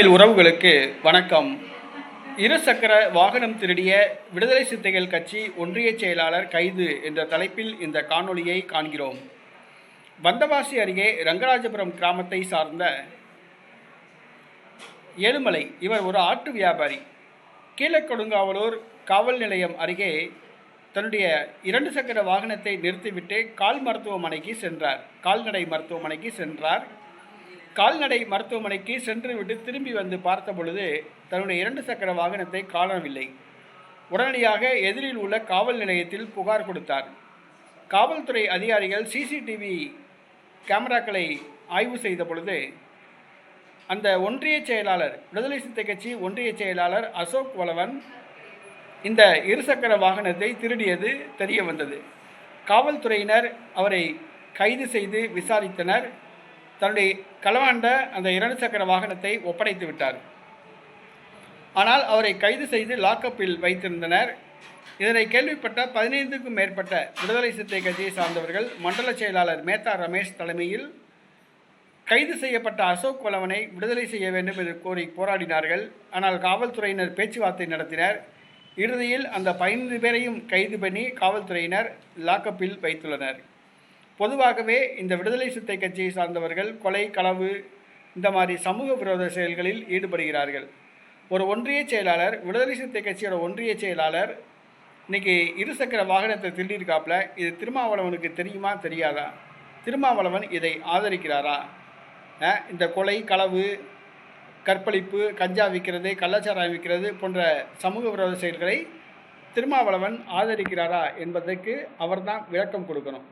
தமிழ் உறவுகளுக்கு வணக்கம். இருசக்கர வாகனம் திருடிய விடுதலை சிறுத்தைகள் கட்சி ஒன்றிய செயலாளர் கைது என்ற தலைப்பில் இந்த காணொளியை காண்கிறோம். வந்தவாசி அருகே ரங்கராஜபுரம் கிராமத்தை சார்ந்த ஏழுமலை இவர் ஒரு ஆட்டு வியாபாரி. கீழக்கொடுங்காவலூர் காவல் நிலையம் அருகே தன்னுடைய இரண்டு சக்கர வாகனத்தை நிறுத்திவிட்டு கால் மருத்துவமனைக்கு சென்றார். கால்நடை மருத்துவமனைக்கு சென்றார். கால்நடை மருத்துவமனைக்கு சென்றுவிட்டு திரும்பி வந்து பார்த்த பொழுது தன்னுடைய இரண்டு சக்கர வாகனத்தை காணவில்லை. உடனடியாக எதிரில் உள்ள காவல் நிலையத்தில் புகார் கொடுத்தார். காவல்துறை அதிகாரிகள் சிசிடிவி கேமராக்களை ஆய்வு செய்த பொழுது அந்த ஒன்றிய செயலாளர் விடுதலை சித்த கட்சி ஒன்றிய செயலாளர் அசோக் வளவன் இந்த இருசக்கர வாகனத்தை திருடியது தெரிய வந்தது. காவல்துறையினர் அவரை கைது செய்து விசாரித்தனர். தன்னுடைய களவாண்ட அந்த இரண்டு சக்கர வாகனத்தை ஒப்படைத்து விட்டார். ஆனால் அவரை கைது செய்து லாக்கப்பில் வைத்திருந்தனர். இதனை கேள்விப்பட்ட பதினைந்துக்கும் மேற்பட்ட விடுதலை சிறுத்தை கட்சியை சார்ந்தவர்கள் மண்டல செயலாளர் மேத்தா ரமேஷ் தலைமையில் கைது செய்யப்பட்ட அசோக் வளவனை விடுதலை செய்ய வேண்டும் என்று கோரி போராடினார்கள். ஆனால் காவல்துறையினர் பேச்சுவார்த்தை நடத்தினர். இறுதியில் அந்த பதினைந்து பேரையும் கைது பண்ணி காவல்துறையினர் லாக்கப்பில் வைத்துள்ளனர். பொதுவாகவே இந்த விடுதலை சிறுத்தை கட்சியை சார்ந்தவர்கள் கொலை களவு இந்த மாதிரி சமூக விரோத செயல்களில் ஈடுபடுகிறார்கள். ஒரு ஒன்றிய செயலாளர் விடுதலை சிறுத்தை கட்சியோட ஒன்றிய செயலாளர் இன்னைக்கு இருசக்கர வாகனத்தை திருடியிருக்காப்புல இது திருமாவளவனுக்கு தெரியுமா தெரியாதா? திருமாவளவன் இதை ஆதரிக்கிறாரா? இந்த கொலை களவு கற்பழிப்பு கஞ்சா விற்கிறது கள்ளச்சாராயம் விற்கிறது போன்ற சமூக விரோத செயல்களை திருமாவளவன் ஆதரிக்கிறாரா என்பதற்கு அவர்தான் விளக்கம் கொடுக்கணும்.